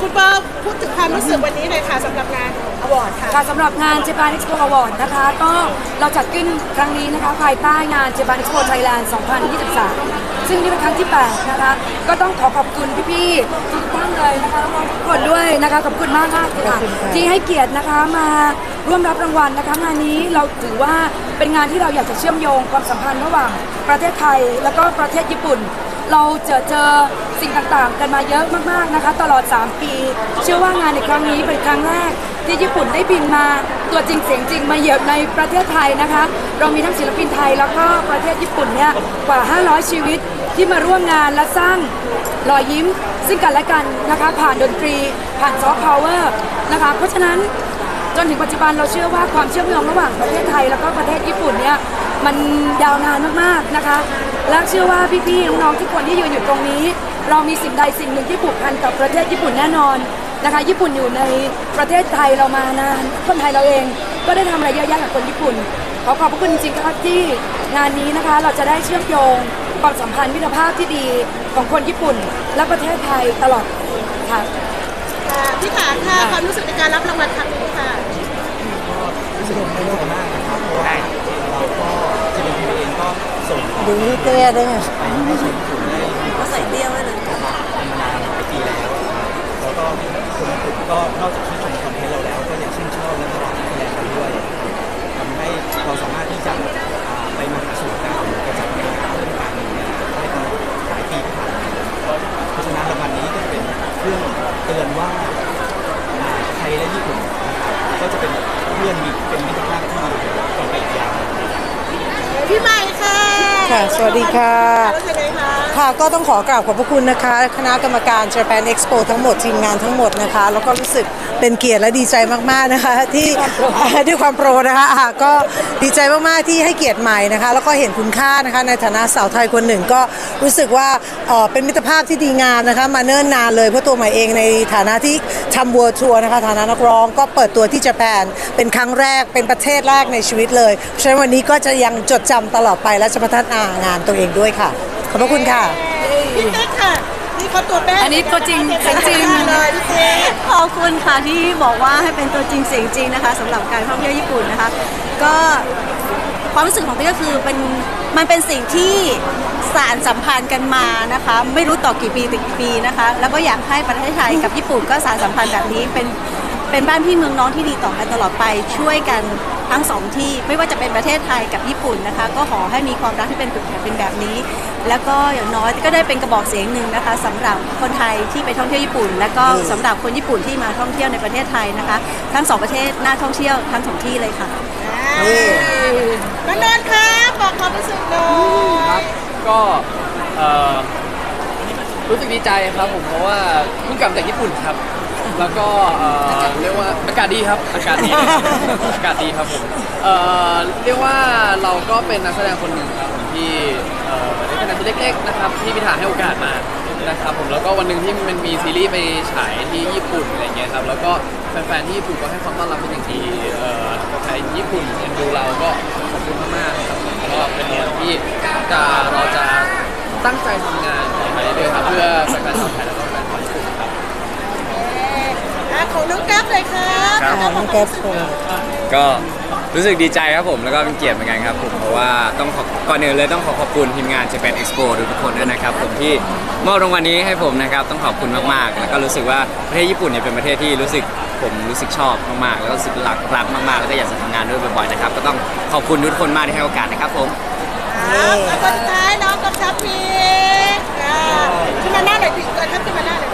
คุณเปิ้ลพูดถึงความรู้สึกวันนี้หน่อยค่ะสำหรับงานอวอร์ดค่ะ ค่ะสำหรับงาน Japan Expo Award นะคะ ก็เราจัดขึ้นครั้งนี้นะคะ ภายใต้งาน Japan Expo Thailand 2023 ซึ่งนี่เป็นครั้งที่ 8 นะคะ ก็ต้องขอขอบคุณพี่ๆทุกท่านเลยนะคะแล้วก็ทุกคนด้วยนะคะ ขอบคุณมากมากๆเลยค่ะ ที่ให้เกียรตินะคะมาร่วมรับรางวัลนะคะ งานนี้เราถือว่าเป็นงานที่เราอยากจะเชื่อมโยงความสัมพันธ์ระหว่างประเทศไทย แล้วก็ประเทศญี่ปุ่น เราเจอเจอสิ่งต่างๆ กันมาเยอะมากๆนะคะ ตลอด 3 ปี เชื่อว่างานในครั้งนี้เป็นครั้งแรก ที่ญี่ปุ่นได้บินมาตัวจริงเสียงจริงมาเหยียบในประเทศไทยนะคะ เรามีทั้งศิลปินไทยแล้วก็ประเทศญี่ปุ่นเนี่ยกว่า 500 ชีวิตที่มาร่วมงานและสร้างรอยยิ้ม ซึ่งกันและกันนะคะ ผ่านดนตรีผ่านซอฟต์พาวเวอร์นะคะเพราะฉะนั้นจนถึงปัจจุบันเราเชื่อว่าความเชื่อมโยงระหว่างประเทศไทยแล้วก็ประเทศญี่ปุ่นเนี่ย มันยาวนานมากๆนะคะและเชื่อว่าพี่ๆน้องๆทุกคนที่ยืนอยู่ตรงนี้ เรามีสิ่งใดสิ่งหนึ่งที่ผูกพันกับประเทศญี่ปุ่นแน่นอนนะคะญี่ปุ่นอยู่ในประเทศไทยเรามานาน คนไทยเราเองก็ได้ทำอะไรเยอะแยะกับคนญี่ปุ่น ขอขอบพระคุณจริงๆครับที่งานนี้นะคะเราจะได้เชื่อมโยงความสัมพันธ์มิตรภาพที่ดีของคนญี่ปุ่น และประเทศไทยตลอดค่ะค่ะพี่ขาค่ะความรู้สึกในการรับรางวัลครั้งนี้ค่ะ รู้สึกไม่ได้มากนะครับเพราะว่าเราก็จะเป็นเองก็ส่งของ ดูที่เตี้ยได้ไงไปให้ชมญี่ปุ่นได้มีก็ใส่เตี้ยไว้เลยมานานหลายปีแล้วนะครับแล้วก็คนญี่ปุ่นก็นอกจากชื่ชมคอนเทนต์เราแล้ว ก็ยังชื่นชอบและก็รักคะแนนกันด้วยทำให้เราสามารถที่จะไปมาหาสู่กันกระจัดในงานเรื่องการเงินได้ตลอดหลายปีผ่านมาเพราะฉะนั้นรางวัลนี้ก็เป็นเครื่องเตือนว่าไทยและญี่ปุ่นก็จะเป็นเพื่อนมีเป็นมิตรภาพที่ต่อไปยาวพี่ใหม่ ค่ะ สวัสดีค่ะรู้สึกไงคะค่ะ ก็ต้องขอกราบขอบพระคุณนะคะ คณะกรรมการ Japan Expo ทั้งหมด ทีมงานทั้งหมดนะคะ แล้วก็รู้สึกเป็นเกียรติและดีใจมาก ๆ นะคะ ที่ด้วยความโปรนะคะอะก็ดีใจมาก ๆ ที่ให้เกียรติใหม่นะคะ แล้วก็เห็นคุณค่านะคะ ในฐานะสาวไทยคนหนึ่งก็รู้สึกว่าเอ่อเป็นมิตรภาพที่ดีงามนะคะ มาเนิ่นนานเลย เพราะตัวใหม่เองในฐานะที่ทำวัวทัวร์นะคะ ฐานะนักร้องก็เปิดตัวที่ญี่ปุ่นเป็นครั้งแรก เป็นประเทศแรกในชีวิตเลยเพราะฉะนั้นวันนี้ก็จะยังจดจำตลอดไปและจะพัฒนางานตัวเองด้วยค่ะ ขอบพระคุณค่ะ พี่เต๊กค่ะนี่เขาตัวแป้งอันนี้ตัวจริงเสียงจริง เลยพี่เต๊กขอบคุณค่ะที่บอกว่าให้เป็นตัวจริงเสียงจริงนะคะสำหรับการท่องเที่ยวญี่ปุ่นนะคะ ก็ความรู้สึกของพี่ก็คือเป็นมันเป็นสิ่งที่สารสัมพันธ์กันมานะคะ ไม่รู้ต่อกี่ปีติดกี่ปีนะคะ แล้วก็อยากให้ประเทศไทยกับญี่ปุ่นก็สารสัมพันธ์แบบนี้เป็นเป็นบ้านพี่เมืองน้องที่ดีต่อกันตลอดไปช่วยกัน ทั้งสองที่ไม่ว่าจะเป็นประเทศไทยกับญี่ปุ่นนะคะ ก็ขอให้มีความรักที่เป็นเป็นแบบนี้ แล้วก็อย่างน้อยก็ได้เป็นกระบอกเสียงหนึ่งนะคะสำหรับคนไทยที่ไปท่องเที่ยวญี่ปุ่น แล้วก็สำหรับคนญี่ปุ่นที่มาท่องเที่ยวในประเทศไทยนะคะ ทั้งสองประเทศน่าท่องเที่ยวทั้งสองที่เลยค่ะน้องนนท์ครับบอกความรู้สึกหน่อยก็เอ่อรู้สึกดีใจครับผมเพราะว่าเพิ่งกลับจากญี่ปุ่นครับ แล้วก็เอ่อเรียกว่าอากาศดีครับ อากาศดี อากาศดีครับผมเอ่อเรียกว่าเราก็เป็นนักแสดงคนหนึ่งครับผมที่เอ่อเป็นนักแสดงเล็กๆนะครับที่พิธาให้โอกาสมานะครับผมแล้วก็วันหนึ่งที่มันมีซีรีส์ไปฉายที่ญี่ปุ่นอะไรเงี้ยครับแล้วก็แฟนๆที่ญี่ปุ่นก็ให้ความต้อนรับเป็นอย่างดีเอ่อใครญี่ปุ่นเอ็นดูเราก็ขอบคุณมากๆครับผมก็เป็นเรื่องที่จะเราจะตั้งใจทำงานต่อไปเรื่อยๆครับเพื่อแฟนๆชาวไทยและก็แฟนๆญี่ปุ่นครับ อ่ะของน้องกั๊บเลยครับครับ น้องแก๊ปโชว์ก็รู้สึกดีใจครับผมแล้วก็เป็นเกียรติเหมือนกันครับผมเพราะว่าต้องขอก่อนอื่นเลยต้องขอขอบคุณทีมงาน Japan Expo ทุกๆคนด้วยนะครับผมที่มอบรางวัลนี้ให้ผมนะครับต้องขอบคุณมากๆ แล้วก็รู้สึกว่าประเทศญี่ปุ่นเนี่ยเป็นประเทศที่รู้สึกผมรู้สึกชอบมากๆแล้วก็รู้สึกรักรักมากๆ แล้วก็อยากจะทำงานด้วยบ่อยๆนะครับก็ต้องขอบคุณทุกคนมากที่ให้โอกาสนะครับผมครับแล้วก็สุดท้ายน้องกำชับพีอ่าขึ้นมาหน้าหน่อยพี่ก่อนครับขึ้นมาหน้าหน่อย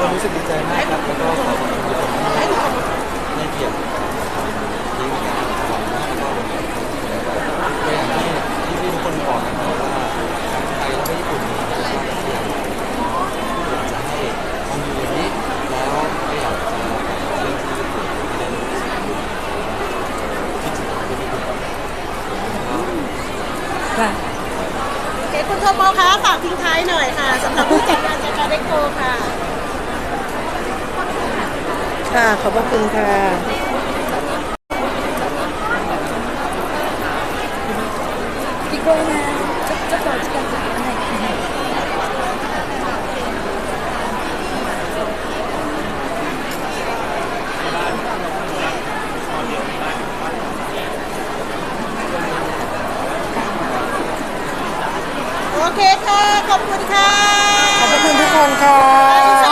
ก็รู้สึกดีใจมากครับแล้วก็ขอขอบคุณทุกคนมากนะครับในเกียรติที่งานของมากแล้วก็วันนี้ก็อย่างที่ที่ทุกคนบอกนะครับว่าทั้งไทยแล้วก็ญี่ปุ่นมีหลายภาคเสียงอยากจะให้ทำอยู่อย่างนี้แล้วก็อยากจะเรื่องที่ญี่ปุ่นไม่ได้รู้สึกคิดถึงประเทศญี่ปุ่นค่ะโอเคคุณโทโมคะฝากทิ้งท้ายหน่อยค่ะสำหรับผู้จัดงานจากการเด็กโกค่ะ ค่ะ ขอบพระคุณค่ะ聞こえないちょちょっとお時間がないโอเคค่ะ ขอบคุณค่ะ ขอบพระคุณทุกคนค่ะ